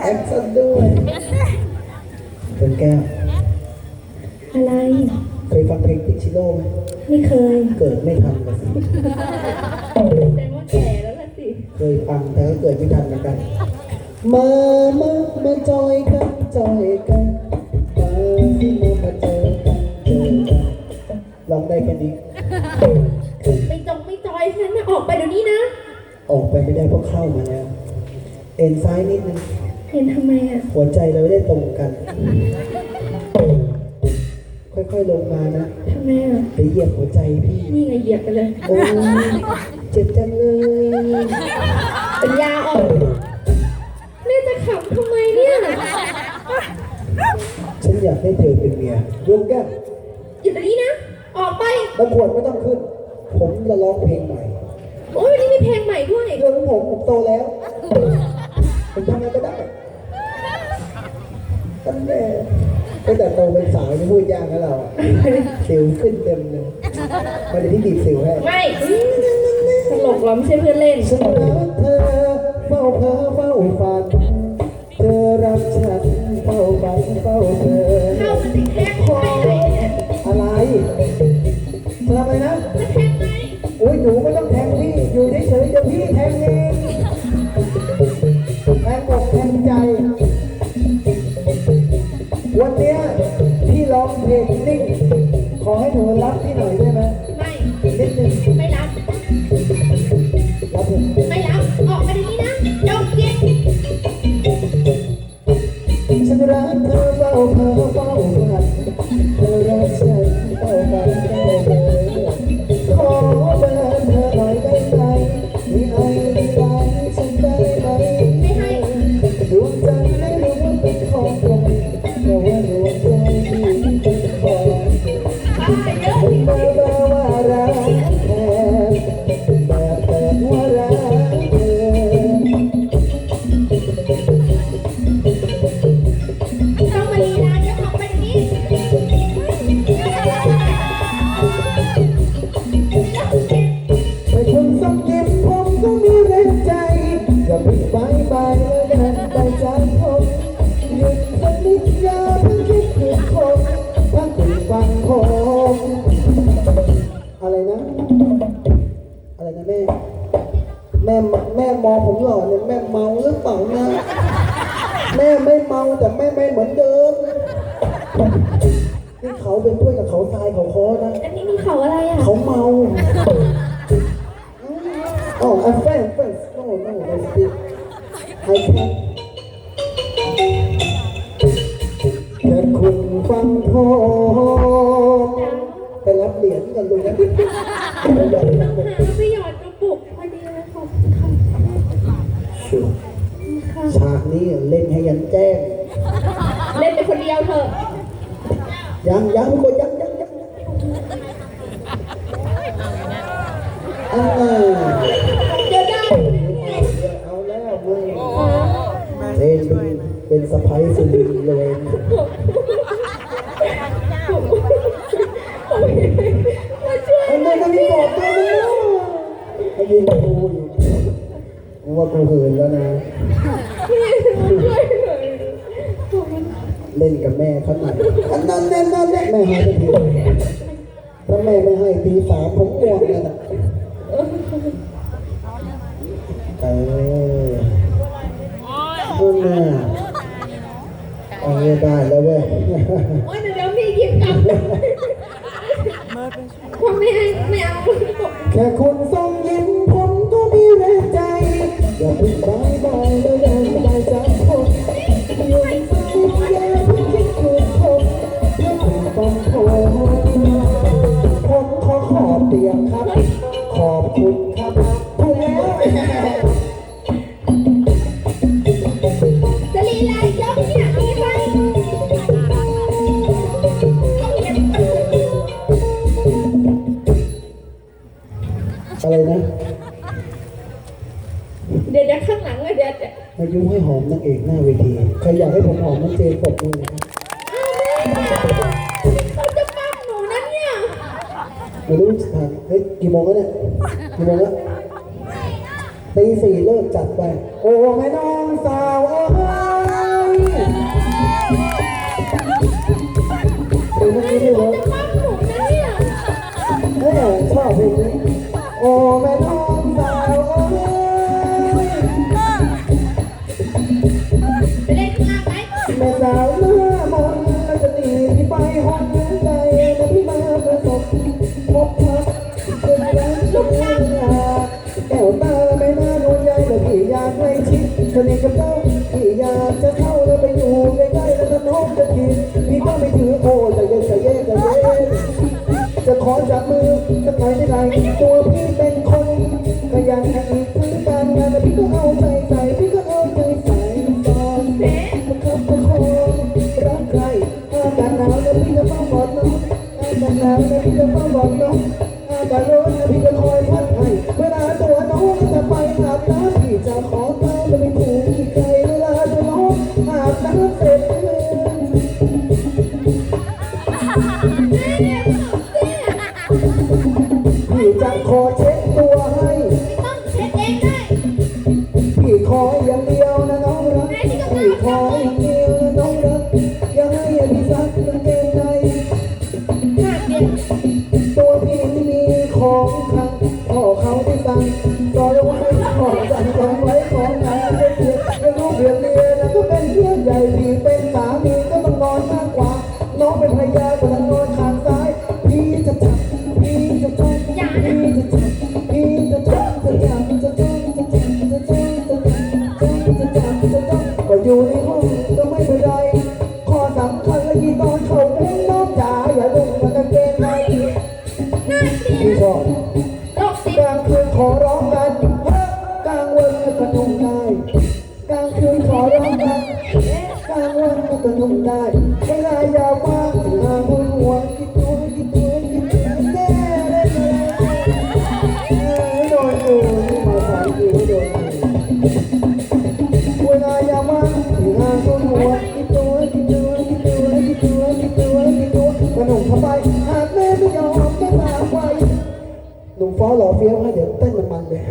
แอคชั่นด้วยเป็นแก้ว อะไร เคยฟังเพลงติชิโร่ไหมไม่เคย เกิดไม่ทันเลยสิแต่ว่าแก่แล้วล่ะสิ เคยฟังแต่ก็เกิดไม่ทันเหมือนกัน มามามาจอยกันจอยกันมาที่มามาเจอกันเจอกันลองได้แค่นี้ ไม่จงไม่จอยฉันนะออกไปเดี๋ยวนี้นะ ออกไปไม่ได้เพราะเข้ามาแล้ว เอ็นซ้ายนิดนึงเห็นทำไมอะ หัวใจเราไม่ได้ตรงกัน ค่อยๆลงมานะทำไมอะ ไปเหยียบหัวใจพี่ นี่ไงเหยียบไปเลยโอ้ยเจ็บจังเลยปัญญาอ่อนแม่จะขำทำไมเนี่ย ฉันอยากให้เธอเป็นเมียยกแก้วอยู่ตรงนี้นะ ออกไปแล้วขวดไม่ต้องขึ้น ผมจะร้องเพลงใหม่ โอ้ยวันนี้มีเพลงใหม่ด้วย เรื่องของผมผมโตแล้ว ผมทำอะไรก็ได้ตั้งแต่ตั้งแต่โตเป็นสาวนี่พูดยากนะเราอะสิวขึ้นเต็มเลยมาเดี๋ยวพี่บีบสิวให้ไม่ตลกเหรอไม่ใช่เพื่อนเล่น ฉันรักเธอเฝ้าเพ้อเฝ้าฝัน เมาหรือเปล่านะ แม่ไม่เมาแต่แม่ไม่เหมือนเดิม นี่เขาเป็นเพื่อนกับเขาทรายเขาคอนะ อันนี้มีเขาอะไรอะ เขาเมาอ๋อ a friend friend no no I speak I can แค่คุณฟังผมไปรับเหรียญกันลุงนะไปหยอดนะหาไปหยอดกระปุกพอดีเลยขอบคุณค่ะชุดค่ะ ฉากนี้เล่นให้ยันแจ้ง เล่นเป็นคนเดียวเถอะยังยังทุกคนยังยังยังอ่าเดี๋ยวได้เอาแล้วมึงเล่นเป็นเป็นสะพ้ายสุรินทร์เลยมาช่วยไอ้แม่ก็มีบอกตัวมึงแล้วไอ้ยินกูอยู่กู ว่ากูเหินแล้วนะ พี่ช่วยหน่อยขอบคุณเล่นกับแม่เขาหน่อยอันนั้นแน่นนั่นแน่แม่ให้ไปทีถ้าแม่ไม่ให้ทีสามผมง่วงเลยนะเออนั่นน่ะเอาเงี้ยได้แล้วเว้ยโอ้ยเดี๋ยวเดี๋ยวพี่หยิบกลับความไม่ให้ไม่เอาแค่คุณส่งยิ้ม อย่า พายุให้หอมนางเอกหน้าเวที ใครอยากให้ผมหอมน้องเจนปรบมือนะครับเขาจะปั้มหนูนะเนี่ยไม่รู้ทางเฮ้ยกี่โมงแล้วเนี่ยกี่โมงแล้วตีสี่เลิกจัดไป โอ้แม่น้องสาวเอ้ย สนิทกับเจ้าพี่อยากจะเข้าแล้วไปอยู่ใกล้ๆแล้วก็น้องจะกินพี่ก็ไม่ถือโอ้ใจเย็นใจเย็นใจเย็นจะขอจับมือสักหน่อยได้ไหมตัวพี่เป็นคนขยันแอบอีกพื้นการงานแต่พี่ก็เอาใจใส่ ดียวนะน้องรักพี่ขออย่างเดียวนะน้องรักอย่าให้พี่ซักกางเกงในตัวพี่มีของขังพ่อเขาที่สั่ง กลางวันก็นุ่งได้เวลายาวมากงานหัวหัวคิดตัวคิดตัวคิดตัวแน่เลยไม่โดนอยู่นี่มาสายอยู่ไม่โดนเวลายาวมากงานหัวหัวคิดตัวคิดตัวคิดตัวคิดตัวคิดตัวคิดตัวกระหนุ่มเข้าไปหากแม่ไม่ยอมก็ตามไปหนุ่มฟ้าหล่อเฟี้ยวให้เดี๋ยวเต้นมันมันเลย